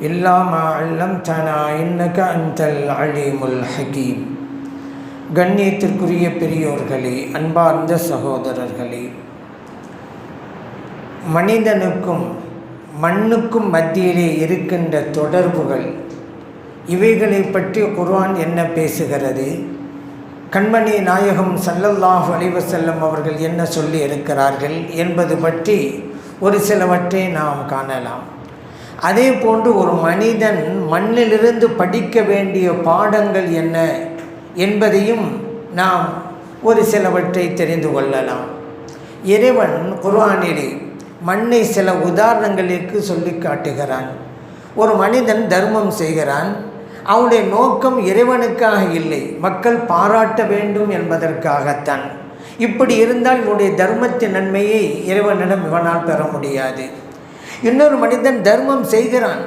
إلا ما علمتنا إنك أنت العليم الحكيم கண்ணியத்திற்குரிய பெரியோர்களே அன்பார்ந்த சகோதரர்களே மனிதனுக்கும் மண்ணுக்கும் மத்தியிலே இருக்கின்ற தொடர்புகள் இவைகளை பற்றி குர்ஆன் என்ன பேசுகிறது கண்மணி நாயகம் சல்லல்லாஹு அலைவசல்லம் அவர்கள் என்ன சொல்லி இருக்கிறார்கள் என்பது பற்றி ஒரு சிலவற்றை நாம் காணலாம் அதே போன்று ஒரு மனிதன் மண்ணிலிருந்து படிக்க வேண்டிய பாடங்கள் என்ன என்பதையும் நாம் ஒரு சிலவற்றை தெரிந்து கொள்ளலாம். இறைவன் குர்ஆனிலே மண்ணை சில உதாரணங்களுக்கு சொல்லி காட்டுகிறான். ஒரு மனிதன் தர்மம் செய்கிறான். அவனுடைய நோக்கம் இறைவனுக்காக இல்லை மக்கள் பாராட்ட வேண்டும் என்பதற்காகத்தான். இப்படி இருந்தால் இவனுடைய தர்மத்தின் நன்மையை இறைவனிடம் இவனால் பெற முடியாது. இன்னொரு மனிதன் தர்மம் செய்கிறான்.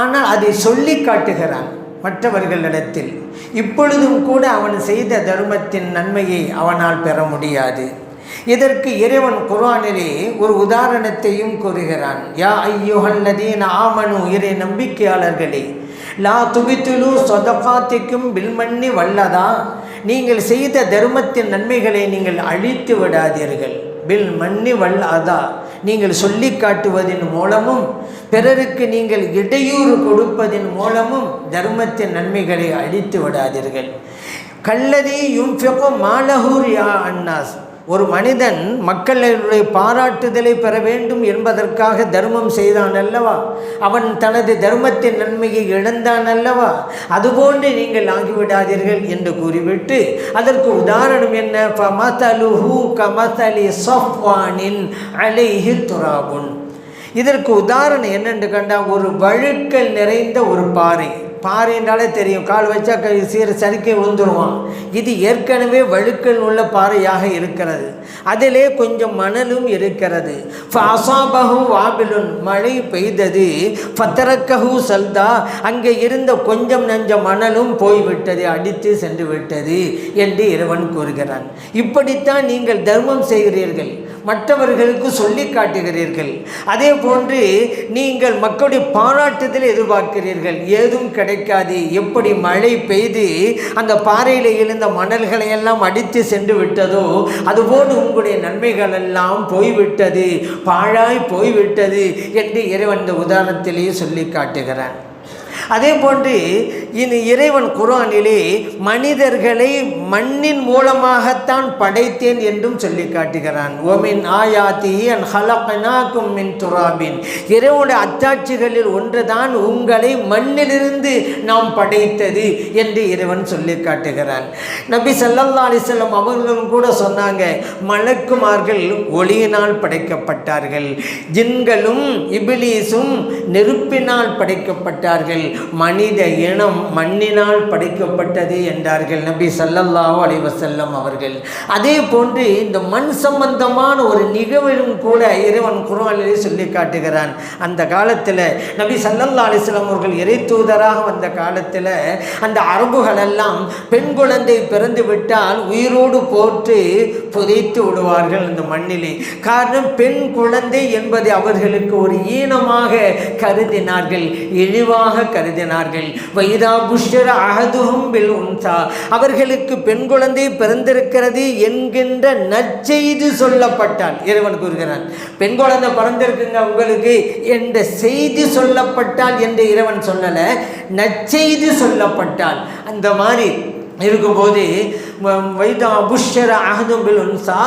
ஆனால் அதை சொல்லி காட்டுகிறான் மற்றவர்களிடத்தில் இப்பொழுதும் கூட அவன் செய்த தர்மத்தின் நன்மையை அவனால் பெற முடியாது. இதற்கு இறைவன் குரானிலே ஒரு உதாரணத்தையும் கூறுகிறான். யா ஐயோஹல்லதீன ஆமனு இறை நம்பிக்கையாளர்களே லா துபித்துலு சொதபாத்திக்கும் பில்மண்ணி வல்லதா? நீங்கள் செய்த தர்மத்தின் நன்மைகளை நீங்கள் அழித்து விடாதீர்கள். பில் மண்ணி வல் அதா நீங்கள் சொல்லி காட்டுவதன் மூலமும் பிறருக்கு நீங்கள் இடையூறு கொடுப்பதன் மூலமும் தர்மத்தின் நன்மைகளை அழித்து விடாதீர்கள். கல்லதி யும் மாலஹூர் யா அன்னாஸ். ஒரு மனிதன் மக்களுடைய பாராட்டுதலை பெற வேண்டும் என்பதற்காக தர்மம் செய்தான் அல்லவா? அவன் தனது தர்மத்தின் நன்மையை இழந்தான் அல்லவா? அதுபோன்று நீங்கள் ஆகிவிடாதீர்கள் என்று கூறிவிட்டு அதற்கு உதாரணம் என்ன? ஃபமதலுஹு கமதலி சஃப்வானின் அலைஹி துராபுன். இதற்கு உதாரணம் என்னென்று கண்டால் ஒரு வழுக்கல் நிறைந்த ஒரு பாறை. பாறைன்றாலே தெரியும். கால் வச்சா கை சீர சரிக்கை விழுந்துருவான். இது ஏற்கனவே வழுக்கல் உள்ள பாறையாக இருக்கிறது. அதிலே கொஞ்சம் மணலும் இருக்கிறது. அசாபகு வாபிலுன். மழை பெய்தது. ஃபத்தரக்கஹு சல்தா. அங்கே இருந்த கொஞ்சம் நஞ்ச மணலும் போய்விட்டது. அடித்து சென்று விட்டது என்று இறைவன் கூறுகிறான். இப்படித்தான் நீங்கள் தர்மம் செய்கிறீர்கள். மற்றவர்களுக்கு சொல்லி காட்டுகிறீர்கள். அதே போன்று நீங்கள் மக்களுடைய பாராட்டுதல் எதிர்பார்க்கிறீர்கள். ஏதும் கிடைக்காது. எப்படி மழை பெய்து அந்த பாறையில் எழுந்த மணல்களை எல்லாம் அடித்து சென்று விட்டதோ அதுபோன்று உங்களுடைய நன்மைகள் எல்லாம் போய்விட்டது. பாழாய் போய்விட்டது என்று இறைவன் இந்த உதாரணத்திலேயே சொல்லி காட்டுகிறான். அதே போன்று இனி இறைவன் குரானிலே மனிதர்களை மண்ணின் மூலமாகத்தான் படைத்தேன் என்றும் சொல்லி காட்டுகிறான். ஓமின் ஆயாத்தி அன் ஹலகனாக்கும் மின் துராபின். இறைவனுடைய அத்தாட்சிகளில் ஒன்றுதான் உங்களை மண்ணிலிருந்து நாம் படைத்தது என்று இறைவன் சொல்லி காட்டுகிறான். நபி சல்லல்லா அலிசல்லம் அவர்களும் கூட சொன்னாங்க மலக்குமார்கள் ஒளியினால் படைக்கப்பட்டார்கள் ஜின்களும் இபிலீஸும் நெருப்பினால் படைக்கப்பட்டார்கள் மனித இனம் மண்ணினால் படைக்கப்பட்டது என்றார்கள் நபி சல்லல்லாஹு அலைவசல்லம் அவர்கள். அதே போன்று இந்த மண் சம்பந்தமான ஒரு நிகழ்வும் கூட இறைவன் குரானிலே சொல்லி காட்டுகிறான். அந்த காலத்தில் நபி சல்லல்லா அலிஸ்லாம் அவர்கள் இறை தூதராக வந்த காலத்தில் அந்த அரபுகளெல்லாம் பெண் குழந்தை பிறந்து விட்டால் உயிரோடு போட்டு புதைத்து விடுவார்கள் அந்த மண்ணிலே. காரணம் பெண் குழந்தை என்பதை அவர்களுக்கு ஒரு ஈனமாக கருதினார்கள். இழிவாக கருதினார்கள் வைதா புஷ்யர் அகதுகும் பில் உன்சா. அவர்களுக்கு பெண் குழந்தை பிறந்திருக்கிறது என்கின்ற நற்செய்து சொல்லப்பட்டால் இறைவன் கூறுகிறான் பெண் குழந்தை பிறந்திருக்குங்க உங்களுக்கு என்ற செய்தி சொல்லப்பட்டால் என்று இறைவன் சொல்லலை நற்செய்தி சொல்லப்பட்டால் அந்த மாதிரி இருக்கும்போது வைதா புஷ்ஷர அஹதும் பில் உன்சா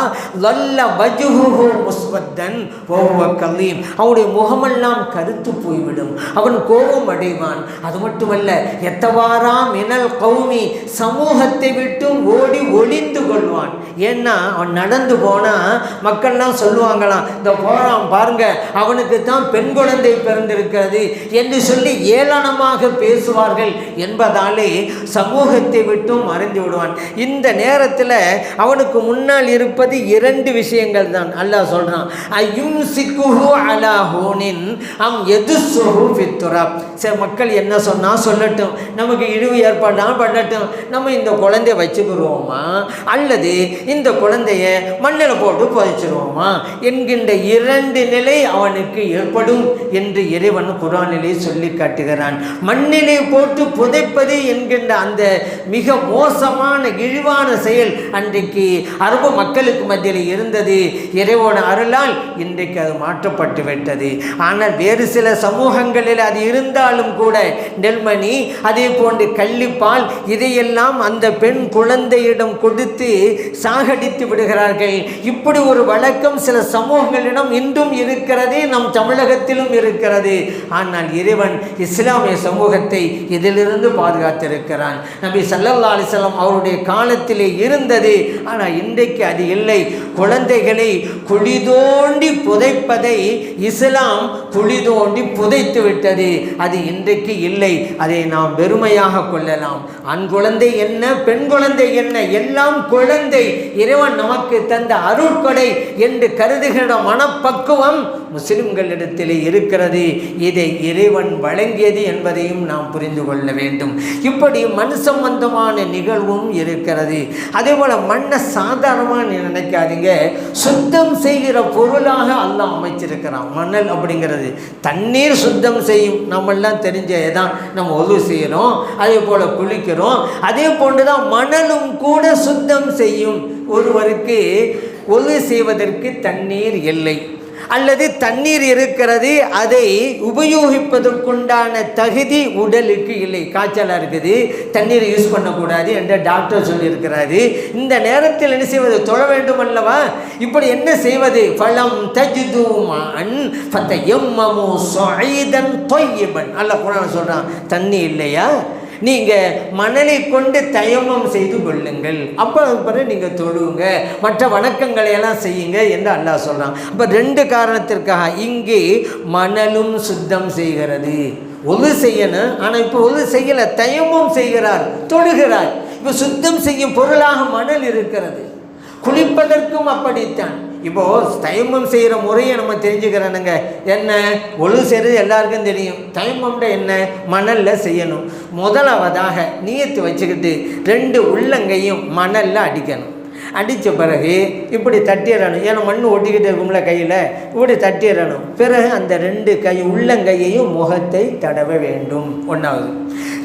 லல்ல வஜுஹு முஸ்வத்தன் ஓவ கலீம். அவனுடைய முகமெல்லாம் கருத்து போய்விடும். அவன் கோபம் அடைவான். அது மட்டுமல்ல எத்தவாரா மினல் கௌமி சமூகத்தை விட்டும் ஓடி ஒளிந்து கொள்வான். ஏன்னா அவன் நடந்து போனால் மக்கள்லாம் சொல்லுவாங்களாம் இந்த போகிறான் பாருங்க அவனுக்கு தான் பெண் குழந்தை பிறந்திருக்கிறது என்று சொல்லி ஏளனமாக பேசுவார்கள் என்பதாலே சமூகத்தை விட்டும் மறைந்து விடுவான். இந்த நேரத்தில் அவனுக்கு முன்னால் இருப்பது இரண்டு விஷயங்கள் தான். அல்லாஹ் சொல்கிறான் ஐயும் சிக்குஹு அலா ஹூனின் அம் எது சுஹு ஃபித்துராப் சரி மக்கள் என்ன சொன்னால் சொல்லட்டும். நமக்கு இழிவு ஏற்பாடாக பண்ணட்டும். நம்ம இந்த குழந்தைய வச்சுக்கிடுவோமா அல்லது இந்த குழந்தைய மண்ணில் போட்டு புதைச்சிருவோமா? என்கின்ற இரண்டு நிலை அவனுக்கு ஏற்படும் என்று இறைவன் குரானிலே சொல்லி காட்டுகிறான். மண்ணிலே போட்டு புதைப்பது என்கின்ற அந்த மிக மோசமான இழிவான செயல் அன்றைக்கு அரபு மக்களுக்கு மத்தியில் இருந்தது. இறைவன அருளால் இன்றைக்கு அது மாற்றப்பட்டு விட்டது. ஆனால் வேறு சில சமூகங்களில் அது இருந்தாலும் கூட நெல்மணி அதே போன்று கள்ளிப்பால் இதையெல்லாம் அந்த பெண் குழந்தையிடம் கொடுத்து சாகடித்து விடுகிறார்கள். இப்படி ஒரு வழக்கம் சில சமூகங்களிடம் இன்றும் இருக்கிறது நம் தமிழகத்திலும் இருக்கிறது. ஆனால் இறைவன் இஸ்லாமிய சமூகத்தை இதிலிருந்து பாதுகாத்திருக்கிறான். நபி சல்லல்லா அலிஸ்லாம் அவருடைய காலத்தில் இருந்தது. ஆனால் இன்றைக்கு அது இல்லை. குழந்தைகளை குழி தோண்டி புதைப்பதை இஸ்லாம் குழி தோண்டி புதைத்து விட்டது. அது இன்றைக்கு இல்லை. அதை நாம் வெறுமையாக கொள்ளலாம். ஆண் குழந்தை என்ன பெண் குழந்தை என்ன? எல்லாம் குழந்தை. இறைவன் நமக்கு தந்த அருட்கொடை என்று கருதுகிற மனப்பக்குவம் முஸ்லிம்களிடத்திலே இருக்கிறது. இதை இறைவன் வழங்கியது என்பதையும் நாம் புரிந்து கொள்ள வேண்டும். இப்படி மனு சம்பந்தமான நிகழ்வும் இருக்கிறது. அதே போல் மண்ணை சாதாரணமாக நினைக்காதீங்க. சுத்தம் செய்கிற பொருளாக அல்லாஹ் அமைச்சிருக்கிறான். மணல் அப்படிங்கிறது. தண்ணீர் சுத்தம் செய்யும். நம்மெல்லாம் தெரிஞ்ச தான் நம்ம ஒது செய்கிறோம் அதே போல் குளிக்கிறோம். அதே போன்று தான் மணலும் கூட சுத்தம் செய்யும். ஒருவருக்கு ஒது செய்வதற்கு தண்ணீர் இல்லை. அல்லது தண்ணீர் இருக்கிறது அதை உபயோகிப்பதற்குண்டான தகுதி உடலுக்கு இல்லை. காய்ச்சலாக இருக்குது தண்ணீரை யூஸ் பண்ணக்கூடாது என்று டாக்டர் சொல்லியிருக்கிறாரு. இந்த நேரத்தில் என்ன செய்வது? தொழ வேண்டும் அல்லவா? இப்படி என்ன செய்வது? பழம் தஜிதுமான் பத்த அல்ல குரான் சொல்கிறான் தண்ணி இல்லையா? நீங்கள் மணலை கொண்டு தயமம் செய்து கொள்ளுங்கள். அப்போ பிறகு நீங்கள் தொழுவுங்க மற்ற வணக்கங்களை எல்லாம் செய்யுங்க என்று அல்லாஹ் சொல்கிறான் அப்போ ரெண்டு காரணத்திற்காக இங்கே மணலும் சுத்தம் செய்கிறது. ஒது செய்யணும். ஆனால் இப்போ ஒது செய்யலை தயமம் செய்கிறார் தொழுகிறார். இப்போ சுத்தம் செய்யும் பொருளாக மணல் இருக்கிறது. குளிப்பதற்கும் அப்படித்தான். இப்போது தயமம் செய்கிற முறையை நம்ம தெரிஞ்சுக்கிறோனுங்க. என்ன? ஒழு செய்கிறது எல்லாருக்கும் தெரியும். தயமம்ட என்ன? மணலில் செய்யணும். முதலாவதாக நீயத்து வச்சுக்கிட்டு ரெண்டு உள்ளங்கையும் மணலில் அடிக்கணும். அடித்த பிறகு இப்படி தட்டிடணும். ஏன்னா மண் ஒட்டிக்கிட்டு இருக்கும்ல கையில். இப்படி தட்டிடணும். பிறகு அந்த ரெண்டு கை உள்ளங்கையையும் முகத்தை தடவ வேண்டும். ஒன்றாவது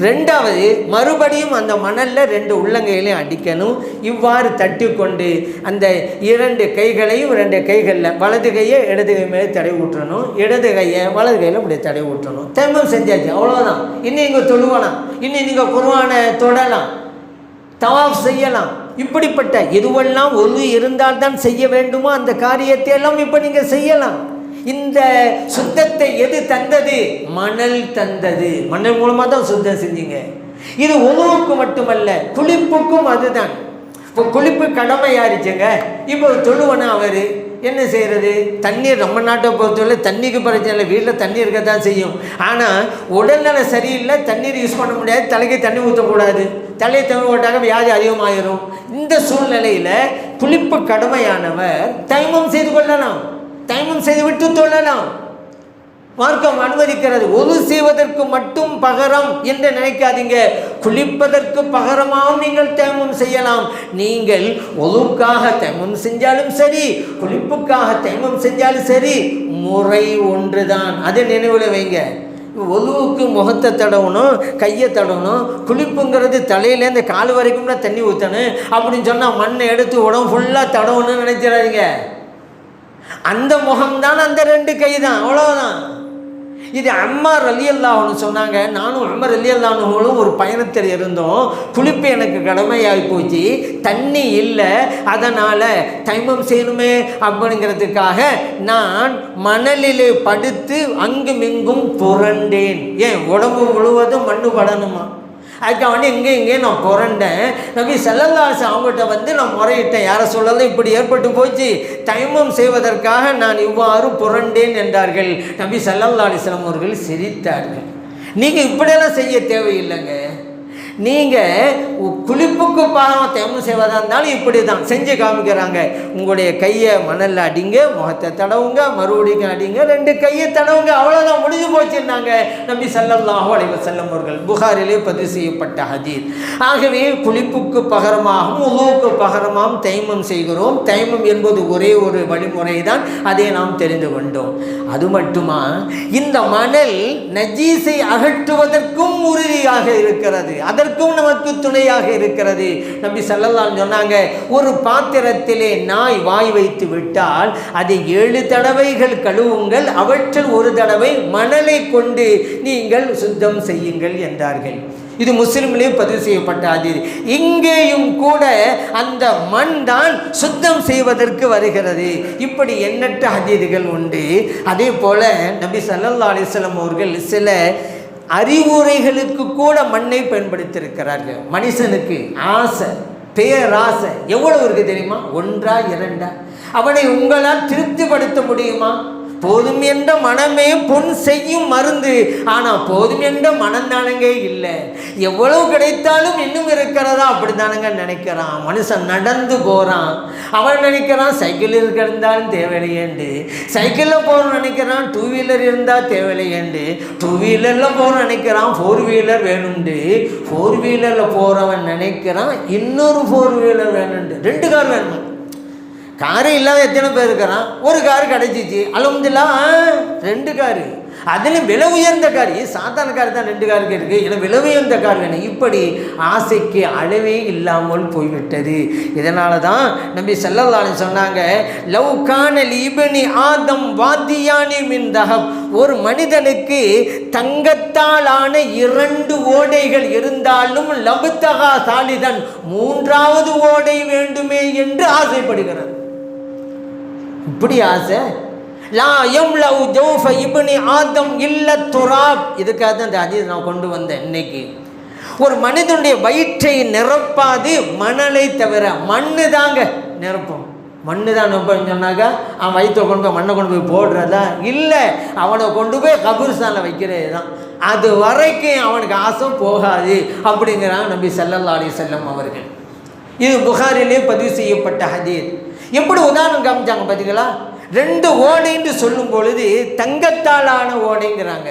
ரெண்டாவது மறுபடியும் அந்த மணலில் ரெண்டு உள்ளங்கைகளையும் அடிக்கணும். இவ்வாறு தட்டி கொண்டு அந்த இரண்டு கைகளையும் ரெண்டு கைகளில் வலது கையை இடது கை மேலே தடை ஊற்றணும் இடது கையை வலது கையில் இப்படி தடை ஊற்றணும் தெம்பம் செஞ்சாச்சு. அவ்வளோதான் இன்னும் இங்கே தொழுவலாம். இன்னும் நீங்கள் குருவானை தொடலாம். தவாஃப் செய்யலாம். இப்படிப்பட்ட எதுவெல்லாம் ஒன்று இருந்தால்தான் செய்ய வேண்டுமோ அந்த காரியத்தை எல்லாம் இப்போ நீங்கள் செய்யலாம். இந்த சுத்தத்தை எது தந்தது? மணல் தந்தது. மணல் மூலமாக தான் சுத்தம் செஞ்சீங்க. இது உணவுக்கு மட்டுமல்ல குளிப்புக்கும் அதுதான். இப்போ குளிப்பு கடமையாயிருச்சுங்க இப்போ தொழுவனா அவர்? என்ன செய்கிறது தண்ணீர் நம்ம நாட்டை பொறுத்தவரை தண்ணிக்கு பிரச்சனை இல்லை. வீட்டில் தண்ணி இருக்க தான் செய்யும். ஆனால் உடல்நல சரியில்லை தண்ணீர் யூஸ் பண்ண முடியாது தலைக்கு தண்ணி ஊற்றக்கூடாது தலையை தண்ணி போட்டாக்க வியாதி அதிகமாகிடும் இந்த சூழ்நிலையில் குளிப்பு கடமையானவர் தைமம் செய்து கொள்ளலாம். தைமம் செய்துவிட்டு தொழலாம். மார்க்கம் அனுமதிக்கிறது. ஒது செய்வதற்கு மட்டும் பகரம் என்று நினைக்காதீங்க. குளிப்பதற்கு பகரமாகவும் நீங்கள் தேமம் செய்யலாம். நீங்கள் ஒதுக்காக தேமம் செஞ்சாலும் சரி குளிப்புக்காக தேமம் செஞ்சாலும் சரி முறை ஒன்றுதான். அதை நினைவில் வைங்க. ஒதுவுக்கு முகத்தை தடவணும் கையை தடவணும். குளிப்புங்கிறது தலையிலேருந்து கால் வரைக்கும் தான் தண்ணி ஊற்றணும் அப்படின்னு சொன்னால் மண்ணை எடுத்து உடம்பு ஃபுல்லாக தடவணும்னு நினைச்சிடாதீங்க. அந்த முகம்தான் அந்த ரெண்டு கை தான் அவ்வளோதான் இது அம்மார் அலியல்லான்னு சொன்னாங்க. நானும் அம்மர் அலியல்லானுகளும் ஒரு பயணத்தில் இருந்தோம். குளிப்பு எனக்கு கடமையாகி போச்சு. தண்ணி இல்லை. அதனால் தைமம் செய்யணுமே அப்படிங்கிறதுக்காக நான் மணலிலே படுத்து அங்கும் இங்கும் புரண்டேன் ஏன் உடம்பு முழுவதும் மண்ணு படணுமா? அதுக்காக வந்து இங்கே இங்கே நான் புரண்டேன். நபி செல்லல்லாசு அவங்ககிட்ட வந்து நான் முறையிட்டேன். யாரை சொல்லலாம் இப்படி ஏற்பட்டு போச்சு. தைமம் செய்வதற்காக நான் இவ்வாறு புரண்டேன் என்றார்கள். நபி சல்லல்லா அலிஸ்லாம் அவர்கள் சிரித்தார்கள். நீங்கள் இப்படியெல்லாம் செய்ய தேவையில்லைங்க. நீங்கள் குளிப்புக்கு பாகம் தேமம் செய்வதாக இருந்தாலும் இப்படி தான் செஞ்சு காமிக்கிறாங்க. உங்களுடைய கையை மணலில் அடிங்க முகத்தை தடவுங்க மறுபடியும் அடிங்க ரெண்டு கையை தடவுங்க அவ்வளோதான் முடிஞ்சு போச்சுன்னாங்க. நம்பி சல்லல்லாஹு அலைவ செல்லம் அவர்கள் புகாரிலே பதிவு செய்யப்பட்ட ஹதீர் ஆகவே குளிப்புக்கு பகரமாகவும் உகவுக்கு பகரமாகவும் தைமம் செய்கிறோம். தைமம் என்பது ஒரே ஒரு வழிமுறை தான் அதை நாம் தெரிந்து கொண்டோம். அது மட்டுமா? இந்த மணல் நஜீஸை அகற்றுவதற்கும் உறுதியாக இருக்கிறது. அதற்கும் நமக்கு துணையாக இருக்கிறது. நம்பி செல்லலாம் சொன்னாங்க ஒரு பாத்திரத்திலே நாய் வாய் வைத்து விட்டால் அதை ஏழு தடவைகள் கழுவுங்கள் அவற்றில் ஒரு தடவை மணலை கொண்டு நீங்கள் சுத்தம் செய்யுங்கள் என்றார்கள். இது முஸ்லிம்லேயும் பதிவு செய்யப்பட்ட அதிர் இங்கேயும் கூட அந்த மண் தான் சுத்தம் செய்வதற்கு வருகிறது. இப்படி எண்ணற்ற அதிதிகள் உண்டு. அதே போல நபி சல்லல்லா அலிஸ்லாம் அவர்கள் சில அறிவுரைகளுக்கு கூட மண்ணை பயன்படுத்தியிருக்கிறார்கள். மனுஷனுக்கு ஆசை பேராசை எவ்வளவு இருக்கு தெரியுமா? ஒன்றா இரண்டா. அவனை உங்களால் திருப்திப்படுத்த முடியுமா? போதும் என்ற மனமே பொன் செய்யும் மருந்து. ஆனால் போதும் என்ற மனந்தானங்க இல்லை. எவ்வளவு கிடைத்தாலும் இன்னும் இருக்கிறதா? அப்படித்தானுங்க நினைக்கிறான். மனுஷன் நடந்து போகிறான் அவன் நினைக்கிறான் சைக்கிள் இருக்கிறதாலும் தேவையில்லையேண்டு சைக்கிளில் போகிறோம் நினைக்கிறான் டூ வீலர் இருந்தால் தேவையில்லையேண்டு டூ வீலரில் போகிறோம் நினைக்கிறான் ஃபோர் வீலர் வேணுண்டு ஃபோர் வீலரில் போகிறவன் நினைக்கிறான் இன்னொரு ஃபோர் வீலர் வேணுண்டு ரெண்டு கார் வேணும்? காரு இல்லாத எத்தனை பேர் இருக்கிறான்? ஒரு காரு கிடைச்சிச்சு. அலமதுல்லா ரெண்டு காரு. அதுலேயும் விலை உயர்ந்த கார். சாதாரண கார் தான் ரெண்டு காருக்கு இருக்குது இல்லை விலை உயர்ந்த கார் வேணும் இப்படி ஆசைக்கு அளவே இல்லாமல் போய்விட்டது. இதனால தான் நம்பி செல்லலான்னு சொன்னாங்க லவ் கானல் இபனி ஆதம் வாத்தியானி மின் தகம் ஒரு மனிதனுக்கு தங்கத்தாலான இரண்டு ஓடைகள் இருந்தாலும் லபுத்தகா சாலிதன் மூன்றாவது ஓடை வேண்டுமே என்று ஆசைப்படுகிறது இப்படி ஆசை? லா எம் லவ் இப்னி ஆதம் இல்ல துராப். இதுக்காக தான் இந்த ஹதீஸ் நான் கொண்டு வந்தேன் இன்னைக்கு. ஒரு மனிதனுடைய வயிற்றை நிரப்பாது மணலை தவிர மண்ணு தாங்க நிரப்பும். மண்ணு தான் நிரப்பன்னு சொன்னாக்கா அவன் வயிற்றை கொண்டு போய் மண்ணை கொண்டு போய் போடுறதா? இல்லை அவனை கொண்டு போய் கபூர்ஸ்தானில் வைக்கிறது தான் அது வரைக்கும் அவனுக்கு ஆசை போகாது அப்படிங்கிறாங்க நம்பி செல்லல்லாடி செல்லம் அவர்கள். இது புகாரிலே பதிவு செய்யப்பட்ட ஹதீர் எப்படி உதாரணம் காமிச்சாங்க பார்த்தீங்களா? ரெண்டு ஓடைன்னு சொல்லும் பொழுது தங்கத்தாலான ஓடைங்கிறாங்க.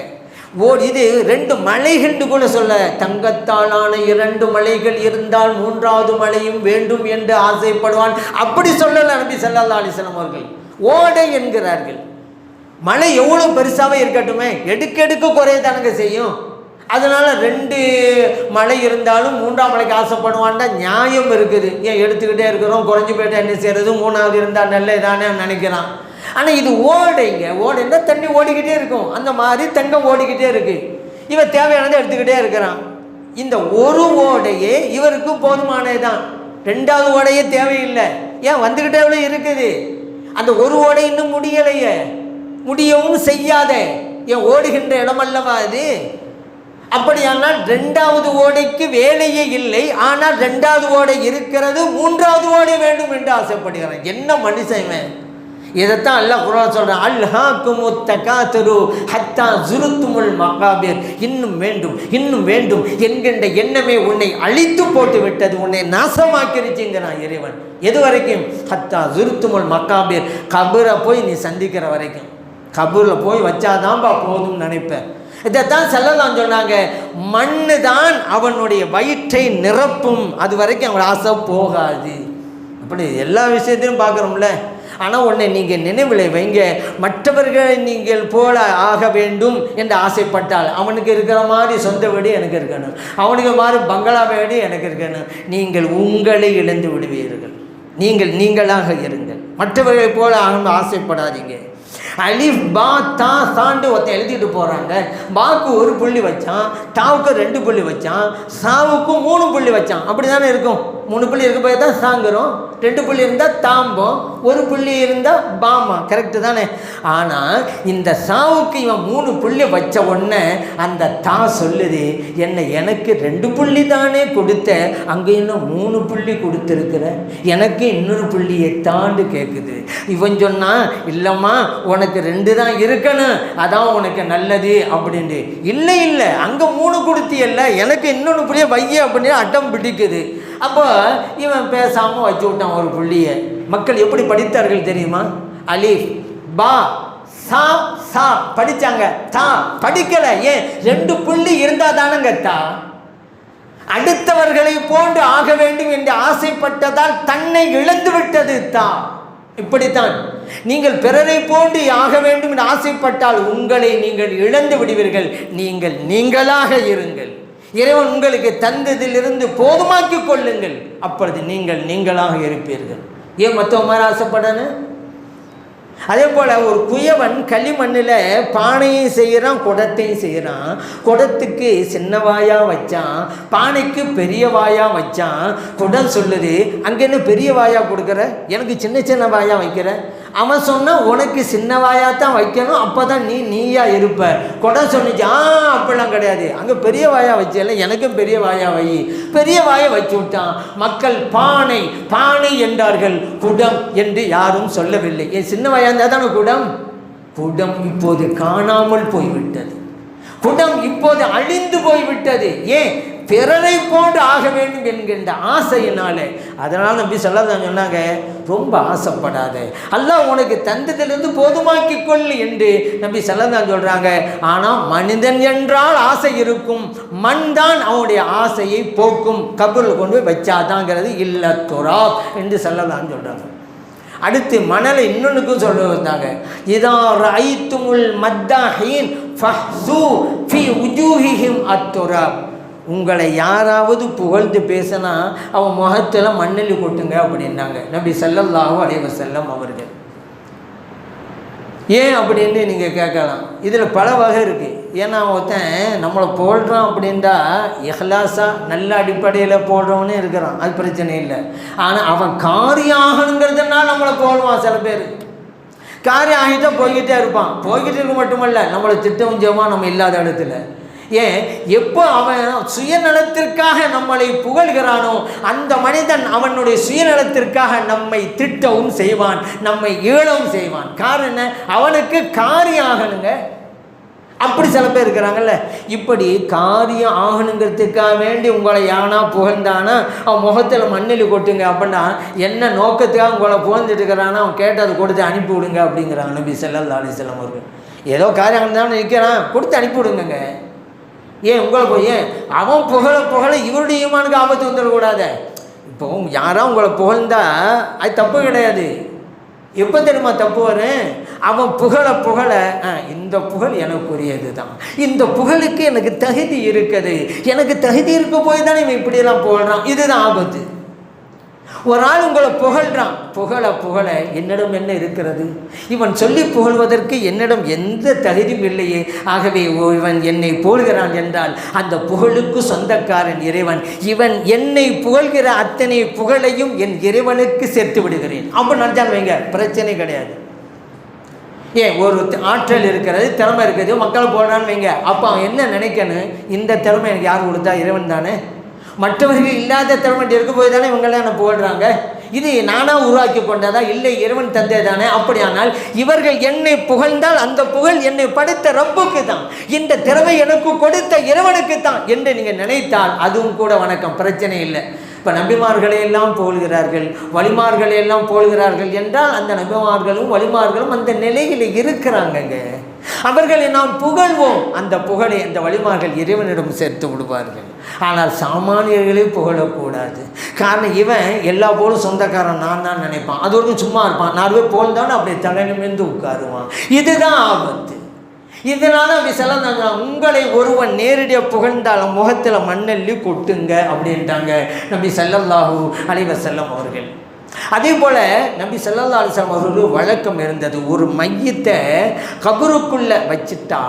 ஓ இது ரெண்டு மலைகள்னு கூட சொல்ல தங்கத்தாலான இரண்டு மலைகள் இருந்தால் மூன்றாவது மலையும் வேண்டும் என்று ஆசைப்படுவான். அப்படி சொல்லல நபி சல்லா அலிஸ்லாம் அவர்கள். ஓடை என்கிறார்கள். மலை எவ்வளோ பெருசாகவே இருக்கட்டுமே எடுக்க எடுக்க செய்யும். அதனால் ரெண்டு மழை இருந்தாலும் மூன்றாம் மலைக்கு ஆசைப்படுவான்டா நியாயம் இருக்குது. ஏன் எடுத்துக்கிட்டே இருக்கிறோம் குறைஞ்சி போயிட்டு என்ன செய்கிறது மூணாவது இருந்தால் நல்லதானே நினைக்கிறான். ஆனால் இது ஓடைங்க ஓடைன்னா தண்ணி ஓடிக்கிட்டே இருக்கும். அந்த மாதிரி தங்கம் ஓடிக்கிட்டே இருக்குது இவன் தேவையானதை எடுத்துக்கிட்டே இருக்கிறான். இந்த ஒரு ஓடையே இவருக்கு போதுமானது தான் ரெண்டாவது ஓடையே தேவையில்லை. ஏன் வந்துக்கிட்டே இருக்குது? அந்த ஒரு ஓடை இன்னும் முடியலையே. முடியவும் செய்யாத. ஏன் ஓடுகின்ற இடமல்லவா அது? அப்படியானால் ரெண்டாவது ஓடைக்கு வேலையே இல்லை. ஆனால் ரெண்டாவது ஓடை இருக்கிறது மூன்றாவது ஓடை வேண்டும் என்று ஆசைப்படுகிறான். என்ன மனுஷன் இதைத்தான் அல்லாஹ் குரான் சொல்கிறான் அல்ஹாக்குமு தகாத்துரு ஹத்தா ஜுருத்துமுல் மகாபீர். இன்னும் வேண்டும் இன்னும் வேண்டும் என்கின்ற எண்ணமே உன்னை அழித்து போட்டு விட்டது உன்னை நாசமாக்கிருச்சுங்கிறான் இறைவன். எது வரைக்கும்? ஹத்தா ஜுருத்துமுல் மக்காபீர் கபரை போய் நீ சந்திக்கிற வரைக்கும். கபூரில் போய் வச்சாதான்பா போதும்னு நினைப்பேன். இதைத்தான் செல்லலாம் சொன்னாங்க. மண்ணு தான் அவனுடைய வயிற்றை நிரப்பும். அது வரைக்கும் அவன் ஆசை போகாது. அப்படி எல்லா விஷயத்தையும் பார்க்குறோம்ல. ஆனால் உன்னை நீங்கள் நினைவில் வைங்க. மற்றவர்களை நீங்கள் போல ஆக வேண்டும் என்று ஆசைப்பட்டால் அவனுக்கு இருக்கிற மாதிரி சொந்த வீடு எனக்கு இருக்கணும். அவனுக்கு மாதிரி பங்களா வீடு எனக்கு இருக்கணும். நீங்கள் உங்களை இழந்து விடுவீர்கள். நீங்கள் நீங்களாக இருங்கள். மற்றவர்களை போல ஆகணும் ஆசைப்படாதீங்க. அலிஃப் பா தா சாண்டு ஒருத்தன் எழுதிட்டு போகிறாங்க பாக்கு ஒரு புள்ளி வச்சான் தாவுக்கு ரெண்டு புள்ளி வச்சான் சாவுக்கு மூணு புள்ளி வச்சான். அப்படி தானே இருக்கும்? மூணு புள்ளி இருக்க போய் தான் சாங்குறோம். ரெண்டு புள்ளி இருந்தால் தாம்பம். ஒரு புள்ளி இருந்தால் பாமா கரெக்டு தானே? ஆனால் இந்த சாவுக்கு இவன் மூணு புள்ளி வச்ச உடனே அந்த தா சொல்லுது என்னை எனக்கு ரெண்டு புள்ளி தானே கொடுத்த அங்கே இன்னும் மூணு புள்ளி கொடுத்துருக்குற? எனக்கு இன்னொரு புள்ளியை தாண்டு கேட்குது இவன் சொன்னான் இல்லைம்மா உனக்கு ரெண்டு தான் இருக்கணும் அதான் உனக்கு நல்லது அப்படின்ட்டு இல்லை இல்லை அங்கே மூணு கொடுத்தியல்ல எனக்கு இன்னொன்று புள்ளிய வைய அப்படின்னு அட்டம் பிடிக்குது. அப்போ இவன் பேசாமல் வச்சு விட்டான் ஒரு புள்ளியை. மக்கள் எப்படி படித்தார்கள் தெரியுமா? அலீஃப் பா சா சா. படித்தாங்க தா படிக்கலை. ஏன்? ரெண்டு புள்ளி இருந்தால் தானங்க தா. அடுத்தவர்களை போன்று ஆக வேண்டும் என்று ஆசைப்பட்டதால் தன்னை இழந்து விட்டது தா. இப்படித்தான். நீங்கள் பிறரை போன்று ஆக வேண்டும் என்று ஆசைப்பட்டால் உங்களை நீங்கள் இழந்து விடுவீர்கள். நீங்கள் நீங்களாக இருங்கள். இறைவன் உங்களுக்கு தந்ததிலிருந்து போதுமாக்கிக் கொள்ளுங்கள். அப்பொழுது நீங்கள் நீங்களாக இருப்பீர்கள். ஏன் மற்றவங்க மாதிரி ஆசைப்படணும் அதே போல் ஒரு குயவன் களிமண்ணில் பானையும் செய்கிறான் குடத்தையும் செய்கிறான் குடத்துக்கு சின்ன வாயாக வச்சான் பானைக்கு பெரிய வாயாக வச்சான். குடம் சொல்லுது அங்கேன்னு பெரிய வாயாக கொடுக்குற? எனக்கு சின்ன சின்ன வாயாக வைக்கிற? அவன் சொன்னான் உனக்கு சின்னவாயாக தான் வைக்கணும் அப்போ தான் நீ நீயா இருப்ப. குடம் சொன்னிச்சு ஆ அப்படிலாம் கிடையாது. அங்கே பெரிய வாயா வச்சல எனக்கும் பெரிய வாயா வை. பெரிய வாயை வச்சு விட்டான். மக்கள் பானை பானை என்றார்கள். குடம் என்று யாரும் சொல்லவில்லை. என் சின்ன வாயா இருந்தால் தானே குடம்? குடம் இப்போது காணாமல் போய்விட்டது. குடம் இப்போது அழிந்து போய்விட்டது. ஏன்? பிறரை போன்று ஆக வேண்டும் என்கின்ற ஆசையினாலே. அதனால் நம்பி சொல்லாதான் சொன்னாங்க ரொம்ப ஆசைப்படாத. அல்லாஹ் உனக்கு தந்ததிலிருந்து போதுமாக்கி கொள்ளு என்று நம்பி சொல்லதான் சொல்கிறாங்க ஆனால் மனிதன் என்றால் ஆசை இருக்கும். மண் தான் அவனுடைய ஆசையை போக்கும். கபூரில் கொண்டு போய் வச்சாதாங்கிறது இல்லத்துறா என்று சொல்லலாம்னு சொல்கிறாங்க அடுத்து மணலை இன்னொன்றுக்கும் சொல்ல வந்தாங்க. இதா ரைத்துமுல் மத்தாஹீன் ஃபஹ்சு ஃபி உஜூஹிஹிம் அத்துராப் உங்களை யாராவது புகழ்ந்து பேசினா அவன் முகத்தில் மண்ணெல்லி கொட்டுங்க அப்படின்னாங்க. நபி ஸல்லல்லாஹு அலைவ செல்லம் அவர்கள். ஏன் அப்படின்னு நீங்கள் கேட்கலாம். இதில் பல வகை இருக்குது ஏன்னா ஒருத்தன் நம்மளை போடுறான் அப்படின்டா இஹ்லாஸாக நல்ல அடிப்படையில் போடுறவனே இருக்கிறான். அது பிரச்சனை இல்லை. ஆனால் அவன் காரியம் ஆகணுங்கிறதுனால நம்மளை போடுவான் சில பேர். காரியம் ஆகிட்டா போய்கிட்டே இருப்பான். போய்கிட்டு இருக்க மட்டுமல்ல நம்மளை திட்டம் ஜெயமாக நம்ம இல்லாத இடத்துல. ஏன்? எப்போ அவன் சுயநலத்திற்காக நம்மளை புகழ்கிறானோ அந்த மனிதன் அவனுடைய சுயநலத்திற்காக நம்மை திட்டவும் செய்வான் நம்மை ஏழவும் செய்வான். காரணம் என்ன? அவனுக்கு காரியம் ஆகணுங்க. அப்படி சில பேர் இருக்கிறாங்கல்ல. இப்படி காரியம் ஆகணுங்கிறதுக்காக வேண்டி உங்களை யானா புகழ்ந்தானா? அவன் முகத்தில் மண்ணில் கொட்டுங்க அப்படின்னா என்ன நோக்கத்துக்காக உங்களை புகழ்ந்துட்டு இருக்கிறானா அவன் கேட்டதை கொடுத்து அனுப்பி விடுங்க அப்படிங்கிறாங்க நபி ஸல்லல்லாஹு அலி செல்லம் அவர்கள். ஏதோ காரியம் இருந்தாலும் நிற்கிறான். கொடுத்து அனுப்பி விடுங்கங்க. ஏன் உங்களை போய் ஏன்? அவன் புகழ புகழ இவருடைய ஈமானுக்கு ஆபத்து வந்துடக்கூடாது. இப்போ யாரா உங்களை புகழ்ந்தா அது தப்பு கிடையாது. எப்போ தெரியுமா தப்பு வரும்? அவன் புகழ புகழ ஆ, இந்த புகழ் எனக்குரியது தான் இந்த புகழுக்கு எனக்கு தகுதி இருக்குது. எனக்கு தகுதி இருக்க போய் தானே இவன் இப்படியெல்லாம் புகழ்றான். இதுதான் ஆபத்து. ஒரு ஆள் உங்களை புகழ்கிறான் புகழ புகழ என்னிடம் என்ன இருக்கிறது? இவன் சொல்லி புகழ்வதற்கு என்னிடம் எந்த தகுதியும் இல்லையே. ஆகவே ஓ, இவன் என்னை புகழ்கிறான் என்றால் அந்த புகழுக்கு சொந்தக்காரன் இறைவன். இவன் என்னை புகழ்கிற அத்தனை புகழையும் என் இறைவனுக்கு சேர்த்து விடுகிறேன். அப்போ நினச்சான் வைங்க பிரச்சனை கிடையாது. ஏன் ஒரு ஆற்றல் இருக்கிறது திறமை இருக்கிறது மக்களை போடுறான்னு வைங்க. அப்போ அவன் என்ன நினைக்கணும்? இந்த திறமை எனக்கு யார் கொடுத்தா? இறைவன் தானே? மற்றவர்கள் இல்லாத திறமை இருக்கும்போது தானே இவங்களாம் என்ன இது நானாக உருவாக்கி கொண்டதா? இல்லை இறைவன் தந்தை தானே? அப்படியானால் இவர்கள் என்னை புகழ்ந்தால் அந்த புகழ் என்னை படைத்த ரப்புக்கு தான். இந்த திறமை எனக்கு கொடுத்த இறைவனுக்கு தான் என்று நீங்கள் நினைத்தால் அதுவும் கூட வணக்கம். பிரச்சனை இல்லை. இப்போ நபிமார்களை எல்லாம் போல்கிறார்கள். வழிமார்களை எல்லாம் போல்கிறார்கள் என்றால் அந்த நபிமார்களும் வழிமார்களும் அந்த நிலையில் இருக்கிறாங்கங்க. அவர்களை நாம் புகழ்வோம். அந்த புகழை அந்த வழிமார்கள் இறைவனிடம் சேர்த்து விடுவார்கள். ஆனால் சாமானியர்களே புகழக்கூடாது. காரணம் இவன் எல்லா போலும் சொந்தக்காரன் நான் தான் நினைப்பான். அது வரைக்கும் சும்மா இருப்பான். நாலு பேர் போல்தானே அப்படியே தலைநிமிர்ந்து உட்காருவான். இதுதான் ஆபத்து. இதனால் அப்படி சொல்ல உங்களை ஒருவன் நேரடியாக புகழ்ந்தால் முகத்தில் மண்ணல்லி கொட்டுங்க அப்படின்ட்டாங்க நம்பி ஸல்லல்லாஹு அலைவர் செல்லம் அவர்கள். அதே போல் நம்பி செல்லல்லா அலிஸ்லாம் அவர்கள் வழக்கம் இருந்தது. ஒரு மையத்தை கபருக்குள்ளே வச்சுட்டா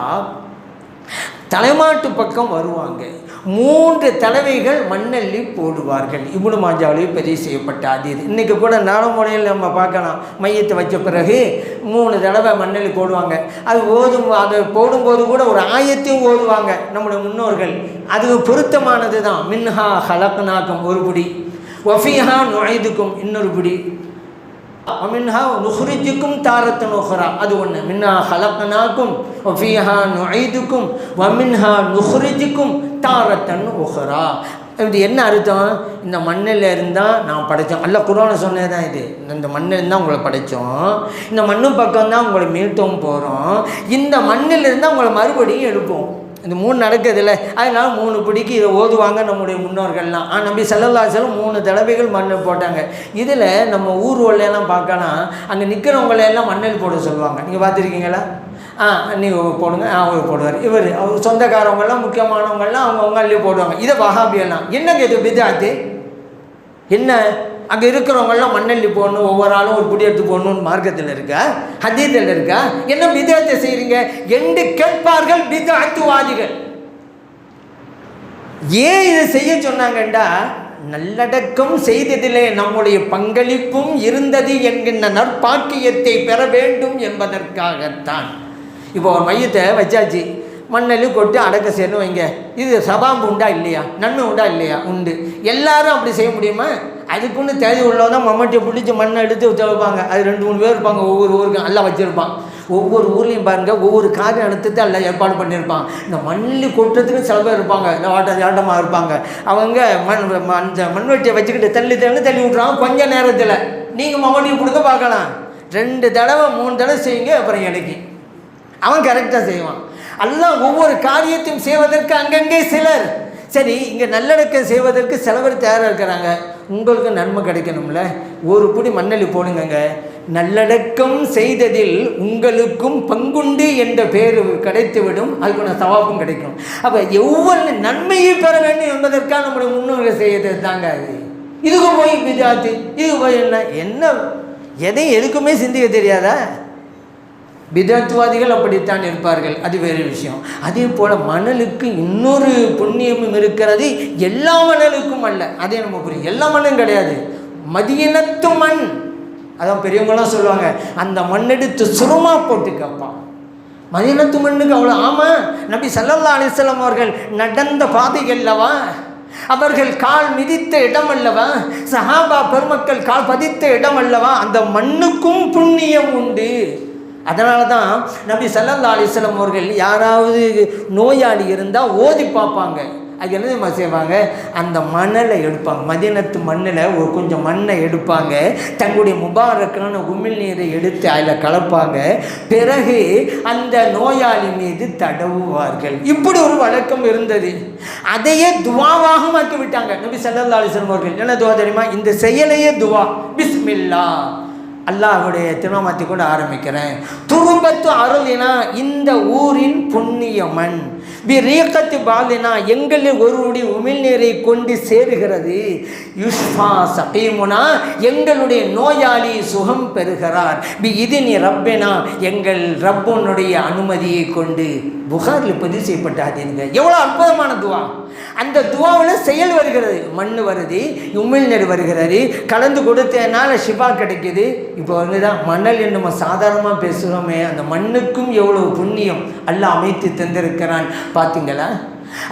தலைமாட்டு பக்கம் வருவாங்க. மூன்று தலைவைகள் மண்ணள்ளி போடுவார்கள். இவ்வளோ மாஞ்சாவிலையும் பதிவு செய்யப்பட்ட அது இது இன்றைக்கி கூட நடைமுறையில் நம்ம பார்க்கலாம். மையத்தை வச்ச பிறகு மூணு தடவை மண்ணள்ளி போடுவாங்க. அது ஓதும் அதை போடும்போது கூட ஒரு ஆயத்தையும் ஓதுவாங்க நம்முடைய முன்னோர்கள். அது பொருத்தமானது தான் மின்ஹா ஹலக்னாக்கும் ஒரு புடி நுழைதுக்கும் இன்னொரு புடி. அமின்ஹா நுஹ்ரிஜுக்கும் தாரத்தன் உஹ்ரா. அது ஒன்று மின்னா ஹலக்கனாக்கும் வஃபீஹா நுழைதுக்கும் வமின்ஹா நுஹ்ரிஜுக்கும் தாரத்தன் உஹ்ரா. இது என்ன அர்த்தம்? இந்த மண்ணில் இருந்தால் நான் படைத்தோம் அல்ல குரோனை சொன்னது தான் இது. இந்த மண்ணில் இருந்தால் உங்களை படைத்தோம் இந்த மண்ணு பக்கம் தான் உங்களை மீட்டும் போகிறோம் இந்த மண்ணில் இருந்தால் உங்களை மறுபடியும் எழுப்போம் இந்த மூணு நடக்குதுல்ல அதனால மூணு பிடிக்கு இதை ஓதுவாங்க நம்முடைய முன்னோர்கள்லாம். ஆனால் நம்பி செல்லல்லாசலும் மூணு தடவைகள் மண் போட்டாங்க. இதில் நம்ம ஊர் எல்லாம் பார்க்கலாம் அங்கே நிற்கிறவங்களையெல்லாம் மண்ணில் போட சொல்லுவாங்க. நீங்கள் பார்த்துருக்கீங்களா? ஆ நீங்கள் போடுங்க. ஆ அவர் போடுவார். இவர் அவர் சொந்தக்காரவங்கெல்லாம் முக்கியமானவங்கெல்லாம் அவங்கவுங்க அள்ளி போடுவாங்க. இதை வஹாபியெல்லாம் என்னங்க இது பிதாத்து? என்ன? அங்கே இருக்கிறவங்கெல்லாம் மண்ணள்ளி போடணும் ஒவ்வொரு ஆளும் ஒரு குடி எடுத்து போடணும்னு மார்க்கத்தில் இருக்கா? ஹதீத்தில் இருக்கா? என்ன விதத்தை செய்கிறீங்க என்று கேட்பார்கள் பிதாத்துவாதிகள் ஏன் இதை செய்ய சொன்னாங்கண்டா? நல்லடக்கம் செய்ததிலே நம்முடைய பங்களிப்பும் இருந்தது என்கின்ற நற்பாக்கியத்தை பெற வேண்டும் என்பதற்காகத்தான். இப்போ ஒரு மையத்தை வச்சாச்சு. மண்ணெல்லி கொட்டு அடக்க சேர்ந்து வைங்க. இது சபாம்பு உண்டா இல்லையா? நன்மை உண்டா இல்லையா? உண்டு. எல்லாரும் அப்படி செய்ய முடியுமா? அதுக்குன்னு தேதி உள்ளவங்க மம்மட்டியை பிடிச்சி மண்ணை எடுத்து வைப்பாங்க அது ரெண்டு மூணு பேர் இருப்பாங்க ஒவ்வொரு ஊருக்கும் நல்லா வச்சுருப்பான். ஒவ்வொரு ஊர்லேயும் பாருங்கள் ஒவ்வொரு காரியம் நடத்துட்டு எல்லாம் ஏற்பாடு பண்ணியிருப்பான். இந்த மண்ணில் கொட்டுறதுக்கு சில பேர் இருப்பாங்க இந்த ஆட்ட ஆட்டமாக இருப்பாங்க. அவங்க மண் அந்த மண்வெட்டியை வச்சுக்கிட்டு தள்ளி தள்ளி தள்ளி விட்றாங்க கொஞ்சம் நேரத்தில். நீங்கள் மம்மட்டியை கொடுக்க பார்க்கலாம். ரெண்டு தடவை மூணு தடவை செய்யுங்க அப்புறம் எனக்கு அவன் கரெக்டாக செய்வான். எல்லாம் ஒவ்வொரு காரியத்தையும் செய்வதற்கு அங்கங்கே சிலர். சரி இங்கே நல்லடக்கம் செய்வதற்கு சிலவர் தயாராக இருக்கிறாங்க. உங்களுக்கு நன்மை கிடைக்கணும்ல? ஒரு புடி மண்ணலி போடுங்கங்க. நல்லடக்கம் செய்ததில் உங்களுக்கும் பங்குண்டு என்ற பேர் கிடைத்துவிடும். அதுக்கு நான் சவாப்பும் கிடைக்கும். அப்போ எவ்வளவு நன்மையை பெற வேண்டும் என்பதற்காக நம்முடைய முன்னோர்கள் செய்யறது தாங்க அது. இதுக்கு போய் விஜாத்து இதுக்கு போய் என்ன? என்ன? எதையும் எதுக்குமே சிந்திக்க தெரியாதா? விதத்துவாதிகள் அப்படித்தான் இருப்பார்கள். அது வேறு விஷயம். அதே போல் மணலுக்கு இன்னொரு புண்ணியமும் இருக்கிறது எல்லா மணலுக்கும் அல்ல. அதே நம்ம புரியும். எல்லா மண்ணும் கிடையாது. மதியினத்து மண். அதான் பெரியவங்களாம் சொல்லுவாங்க. அந்த மண் எடுத்து சுருமா போட்டு கேட்பான். மதியனத்து மண்ணுக்கு அவ்வளோ ஆமாம் நபி சல்லல்லா அலிஸ்லாம் அவர்கள் நடந்த பாதைகள்லவா அவர்கள் கால் மிதித்த இடம் அல்லவா? சஹாபா பெருமக்கள் கால் பதித்த இடம் அல்லவா? அந்த மண்ணுக்கும் புண்ணியம் உண்டு. அதனால தான் நபி சல்லல்லா அலிஸ்லம் அவர்கள் யாராவது நோயாளி இருந்தால் ஓதி பார்ப்பாங்க. அது என்ன செய்வாங்க? அந்த மணலை எடுப்பாங்க. மதியனத்து மண்ணில் ஒரு கொஞ்சம் மண்ணை எடுப்பாங்க. தங்களுடைய முபாரக்கான உமிழ் நீரை எடுத்து அதில் கலப்பாங்க. பிறகு அந்த நோயாளி மீது தடவுவார்கள். இப்படி ஒரு வழக்கம் இருந்தது. அதையே துவாவாக மாற்றி விட்டாங்க. நபி சல்லா அலிஸ்லாம் அவர்கள். என்ன துவா தெரியுமா? இந்த செயலையே துவா. பிஸ்மில்லா அல்லாஹுடைய திருநாமத்தை கூட ஆரம்பிக்கிறேன். துரும்பத்து அருளினா இந்த ஊரின் புண்ணிய மண் பி ரீக்கத்து பாலினா எங்களில் ஒருவருடைய உமிழ்நீரை கொண்டு சேருகிறது. யுஷ்பா சகீமுனா எங்களுடைய நோயாளி சுகம் பெறுகிறார். பி இது நீ ரப்பேனா எங்கள் ரப்பனுடைய அனுமதியை கொண்டு புகாரில் பதிவு செய்யப்பட்ட அதுங்க எவ்வளோ அற்புதமான துவா. அந்த துவாவில் செயல் வருகிறது. மண் வருது உமிழ்நீர் வருகிறது. கலந்து கொடுத்தனால சிவா கிடைக்குது. இப்போ வந்து தான் மணல் நம்ம சாதாரணமாக பேசுகிறோமே அந்த மண்ணுக்கும் எவ்வளவு புண்ணியம் எல்லாம் அமைத்து தந்திருக்கிறான் பார்த்தீங்களா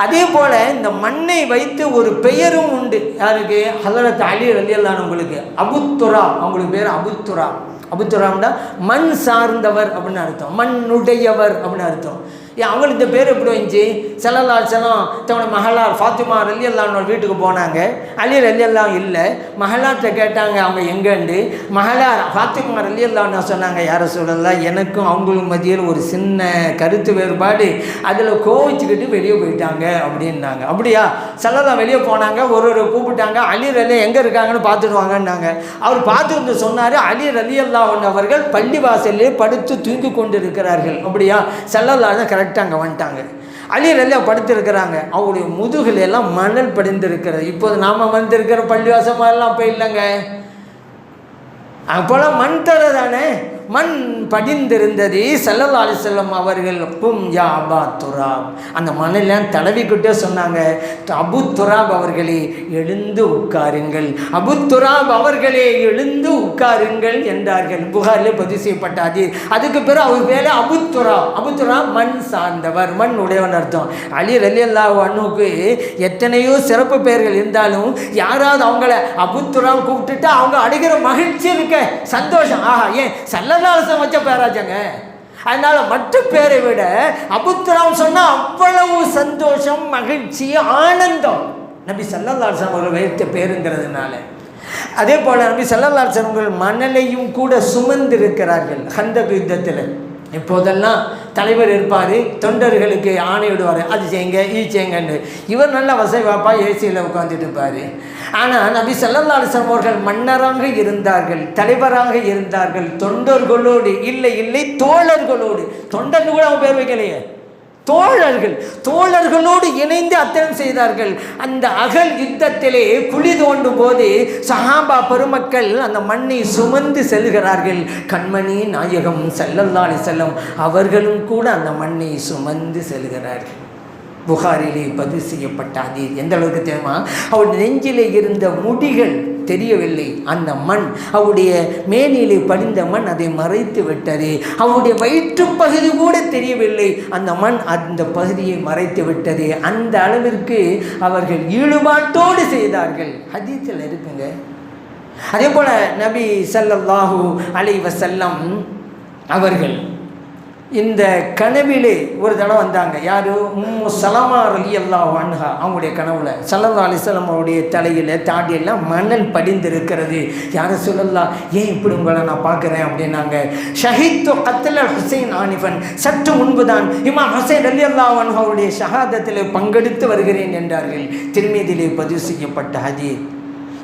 அதே போல் இந்த மண்ணை வைத்து ஒரு பெயரும் உண்டு. யாருக்கு? ஹலரத் அலி ரலியல்லானவங்களுக்கு அபுத்துரா அவங்களுக்கு. பேர் அபுத்துரா அபுத்துராம்னா மண் சார்ந்தவர் அப்படின்னு அர்த்தம். மண்ணுடையவர் அப்படின்னு அர்த்தம். அவங்களுக்கு இந்த பேர் எப்படி வந்துச்சு செல்லலால் செல்லம் தன்னோட மகளார் ஃபாத்திமா ரலி ஒரு வீட்டுக்கு போனாங்க. அலி ரல்லியல்லாம் இல்லை. மகளார்கிட்ட கேட்டாங்க அவங்க எங்கேண்டு? மகளார் ஃபாத்திமா ரல்லியல்லான்னு சொன்னாங்க யாரை சொல்லலாம் எனக்கும் அவங்களுக்கு மத்தியில் ஒரு சின்ன கருத்து வேறுபாடு. அதில் கோவிச்சுக்கிட்டு வெளியே போயிட்டாங்க அப்படின்னாங்க. அப்படியா? செல்லலாம் வெளியே போனாங்க ஒரு ஒரு கூப்பிட்டாங்க அலி ரலி எங்கே இருக்காங்கன்னு பார்த்துடுவாங்கன்னாங்க அவர் பார்த்து வந்து சொன்னார் அலி ரலியல்லா அவர்கள் அவர்கள் பள்ளிவாசல்லே படுத்து தூங்கி கொண்டு இருக்கிறார்கள் அப்படியா? செல்லல்லா தான் கரெக்டாக அங்கே வந்துட்டாங்க. அலி ரலியா படுத்திருக்கிறாங்க. அவருடைய முதுகில் எல்லாம் மணல் படிந்திருக்கிறது. இப்போது நாம் வந்திருக்கிற பள்ளிவாசமாக எல்லாம் போயிடலங்க. இல்லைங்க மண் தர தானே? மண் படிந்திருந்தது. சல்லல்லா அலிசல்லம் அவர்கள் பும் யா அபா துராப். அந்த மண்ணெல்லாம் தடவிக்கிட்டே சொன்னாங்க. அபு துராப் அவர்களே எழுந்து உட்காருங்கள். அபு துராப் அவர்களே எழுந்து உட்காருங்கள் என்றார்கள். புகாரில் பதிவு செய்யப்பட்ட அது அதுக்கு பிறகு அவர் வேலை அபு துராப். அபு துராப் மண் சார்ந்தவர் மண் உடையவன் அர்த்தம். அலி ரலி அல்லா அண்ணுக்கு எத்தனையோ சிறப்பு பெயர்கள் இருந்தாலும் யாராவது அவங்கள அபு துராப் கூப்பிட்டுட்டு அவங்க அடைகிற மகிழ்ச்சி இருக்க சந்தோஷம். ஆஹா ஏன்? சல்லதாலசம் வச்ச பேராஜங்க. அதனால மற்ற பேரை விட அபுத்ராம் சொன்னால் அவ்வளவு சந்தோஷம் மகிழ்ச்சி ஆனந்தம். நபி சல்லல்லாசன் அவர்கள் வைத்த பேருங்கிறதுனால. அதே போல் நபி சல்லல்லாசன் அவர்கள் மணலையும் கூட சுமந்திருக்கிறார்கள் ஹந்தக் யுத்தத்தில். இப்போதெல்லாம் தலைவர் இருப்பார் தொண்டர்களுக்கு ஆணையிடுவார் அது செய்யுங்க இது செய்யுங்கன்னு. இவர் நல்ல வசதி வாப்பா ஏசியில் உட்காந்துட்டு இருப்பார். ஆனால் நபி சல்லல்லா அவர்கள் மன்னராக இருந்தார்கள் தலைவராக இருந்தார்கள் தொண்டர்களோடு இல்லை இல்லை தோழர்களோடு. தொண்டர்னு கூட அவன் பேர் வைக்கலையே. தோழர்கள் தோழர்களோடு இணைந்து அத்தனம் செய்தார்கள். அந்த அகல் யுத்தத்திலே குழி தோண்டும் போது சஹாபா பெருமக்கள் அந்த மண்ணை சுமந்து செல்கிறார்கள். கண்மணி நாயகம் செல்லல்லாளி செல்லம் அவர்களும் கூட அந்த மண்ணை சுமந்து செல்கிறார்கள். புகாரிலே பதிவு செய்யப்பட்ட அது எந்த அளவுக்கு தெரியுமா? அவள் நெஞ்சிலே இருந்த முடிகள் தெரியவில்லை. அந்த மண் அவருடைய மேனியிலே படிந்த மண் அதை மறைத்து விட்டது. அவருடைய வயிற்றுப்பகுதி கூட தெரியவில்லை. அந்த மண் அந்த பகுதியை மறைத்து விட்டது. அந்த அளவிற்கு அவர்கள் ஈடுபாட்டோடு செய்தார்கள். ஹதீத்தில் இருக்குங்க. அதே போல் நபி சல்லல்லாஹூ அலை வசல்லம் அவர்கள் இந்த கனவிலே ஒரு தடவை வந்தாங்க. யார்? உம்மு சலமா அலி அல்லா அன்ஹா. அவங்களுடைய கனவுல. சல்லா அலிஸ்லாம் அவருடைய தலையில் தாடியெல்லாம் மணல் படிந்திருக்கிறது. யாரை சொல்லலாம் ஏன் இப்படி உங்களை நான் பார்க்குறேன்? அப்படின்னாங்க. ஷஹீத் கத்தல ஹுசைன் ஆனிஃபன். சற்று முன்புதான் இமாம் ஹுசைன் அலி அல்லா அவருடைய ஷஹாதத்தில் பங்கெடுத்து வருகிறேன் என்றார்கள். திருமீதியிலே பதிவு செய்யப்பட்ட ஹதீத்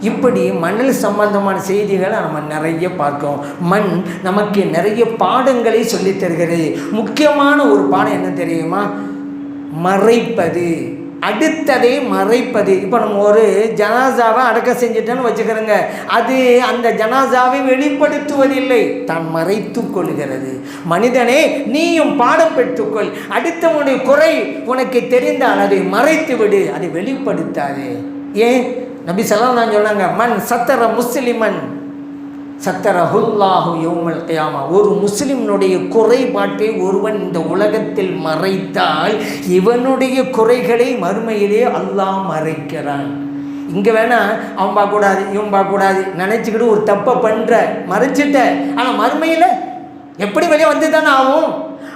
இப்படி மண்ணில் சம்பந்தமான செய்திகளை நம்ம நிறைய பார்க்கோம் மண் நமக்கு நிறைய பாடங்களை சொல்லித் தருகிறது. முக்கியமான ஒரு பாடம் என்ன தெரியுமா? மறைப்பது. அடுத்ததை மறைப்பது. இப்போ நம்ம ஒரு ஜனாசாவை அடக்க செஞ்சுட்டோன்னு வச்சுக்கிறோங்க. அது அந்த ஜனாசாவை வெளிப்படுத்துவதில்லை. தான் மறைத்து கொள்கிறது. மனிதனே நீயும் பாடம் பெற்றுக்கொள். அடுத்தவனுடைய குறை உனக்கு தெரிந்தால் அதை மறைத்து விடு அதை வெளிப்படுத்தாது. ஏன்? நபி சலாம் நான் சொன்னாங்க மண் சத்தர முஸ்லிமன் சத்தர ஹுல்லாஹு யோமல் கயாமா. ஒரு முஸ்லிம்னுடைய குறைபாட்டை ஒருவன் இந்த உலகத்தில் மறைத்தால் இவனுடைய குறைகளை மறுமையிலே அல்லாஹ் மறைக்கிறான். இங்கே வேணா அவன் பார்க்கக்கூடாது இவன் பார்க்கக்கூடாது. நினச்சிக்கிட்டு ஒரு தப்பை பண்ணுற மறைச்சிட்ட. ஆனால் மறுமையில் எப்படி வெளியே வந்து தானே ஆகும்?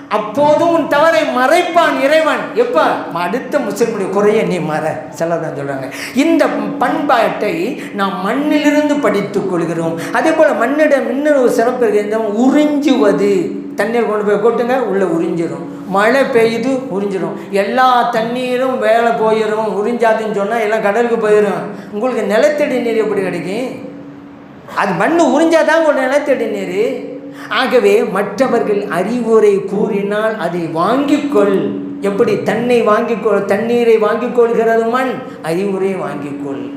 அப்போதும் உன் தவறை மறைப்பான் இறைவன். எப்போ? அடுத்த முஸ்லிமுடைய குறைய நீ மற. சிலதான் சொல்கிறாங்க இந்த பண்பாட்டை நாம் மண்ணிலிருந்து படித்துக் கொள்கிறோம். அதே போல் மண்ணிடம் இன்னொரு சிறப்பு இருக்கிறது உறிஞ்சுவது. தண்ணீர் கொண்டு போய் கொட்டுங்க உள்ளே உறிஞ்சிடும் மழை பெய்யுது உறிஞ்சிடும் எல்லா தண்ணீரும் வேலை போயிடும் உறிஞ்சாதுன்னு சொன்னால் எல்லாம் கடலுக்கு போயிடும் உங்களுக்கு நிலத்தடி நீர் எப்படி கிடைக்கும்? அது மண் உறிஞ்சாதான் உங்களுக்கு நிலத்தடி நீர். ஆகவே மற்றவர்கள் அறிவுரை கூறினால் அதை வாங்கிக்கொள். எப்படி? தன்னை வாங்கிக்கொள் தண்ணீரை வாங்கிக் கொள்கிறது மண் அறிவுரை வாங்கிக்கொள்.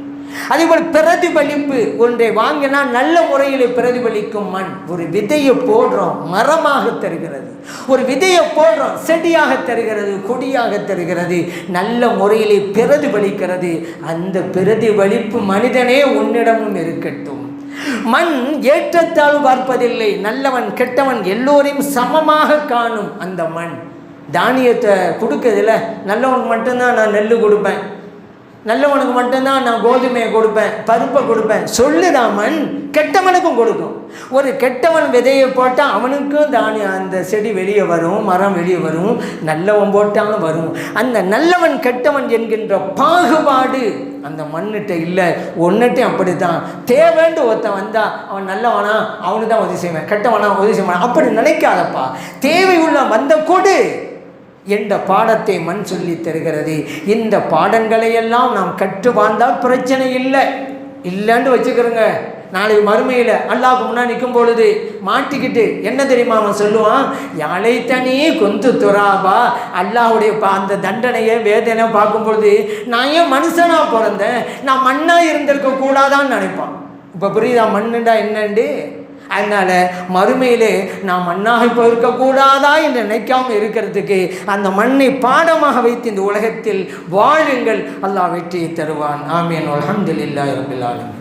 அதேபோல் பிரதிபலிப்பு ஒன்றை வாங்கினா நல்ல முறையில் பிரதிபலிக்கும் மண் ஒரு விதையை போடுறோம் மரமாக தருகிறது. ஒரு விதையை போடுறோம் செடியாக தருகிறது கொடியாக தருகிறது நல்ல முறையிலே பிரதிபலிக்கிறது. அந்த பிரதிபலிப்பு மனிதனே உன்னிடமும் இருக்கட்டும். மண் ஏற்றத்தாழ்வு பார்ப்பதில்லை. நல்லவன் கெட்டவன் எல்லோரையும் சமமாக காணும் அந்த மண். தானியத்தை கொடுக்கறதில்ல நல்லவனுக்கு மட்டும்தான் நான் நெல் கொடுப்பேன். நல்லவனுக்கு மட்டும்தான் நான் கோதுமையை கொடுப்பேன் பருப்பை கொடுப்பேன். சொல்லுதான் மண் கெட்டவனுக்கும் கொடுக்கும். ஒரு கெட்டவன் விதையை போட்டால் அவனுக்கும் தானியம் அந்த செடி வெளியே வரும் மரம் வெளியே வரும் நல்லவன் போட்டாலும் வரும். அந்த நல்லவன் கெட்டவன் என்கின்ற பாகுபாடு அந்த மண்ணிட்ட இல்லை. ஒன்றுட்டையும் அப்படி தான் தேவைண்டு ஒருத்தன் வந்தால் அவன் நல்லவனா அவனு தான் உதவி செய்வேன். கெட்டவனா உதவி செய்வான். அப்படி நினைக்காதப்பா. தேவை உள்ள வந்த கூடு என்ற பாடத்தை மண் சொல்லி தருகிறது. இந்த பாடங்களையெல்லாம் நாம் கற்று வாழ்ந்தால் பிரச்சனை இல்லை. இல்லைன்னு வச்சுக்கிறோங்க நாளை மறுமையில் அல்லாஹ் முன்னாடி நிற்கும் பொழுது மாட்டிக்கிட்டு என்ன தெரியுமா அவன் சொல்லுவான்? யாழை தனி கொந்து துறாபா. அல்லாஹுடைய பா அந்த தண்டனையை வேதனை பார்க்கும் பொழுது நான் ஏன் மனுஷனாக பிறந்தேன்? நான் மண்ணாக இருந்திருக்க கூடாதான்னு நினைப்பான். இப்போ புரியுதா? மண்ணுண்டா என்னண்டு? அதனால் மறுமையிலே நாம் மண்ணாக இப்போ இருக்கக்கூடாதா என்று நினைக்காமல் இருக்கிறதுக்கு அந்த மண்ணை பாடமாக வைத்து இந்த உலகத்தில் வாழுங்கள். அல்லாஹ் வெற்றியை தருவான். ஆமீன். அல்ஹம்துலில்லாஹி ரபில் ஆலமீன்.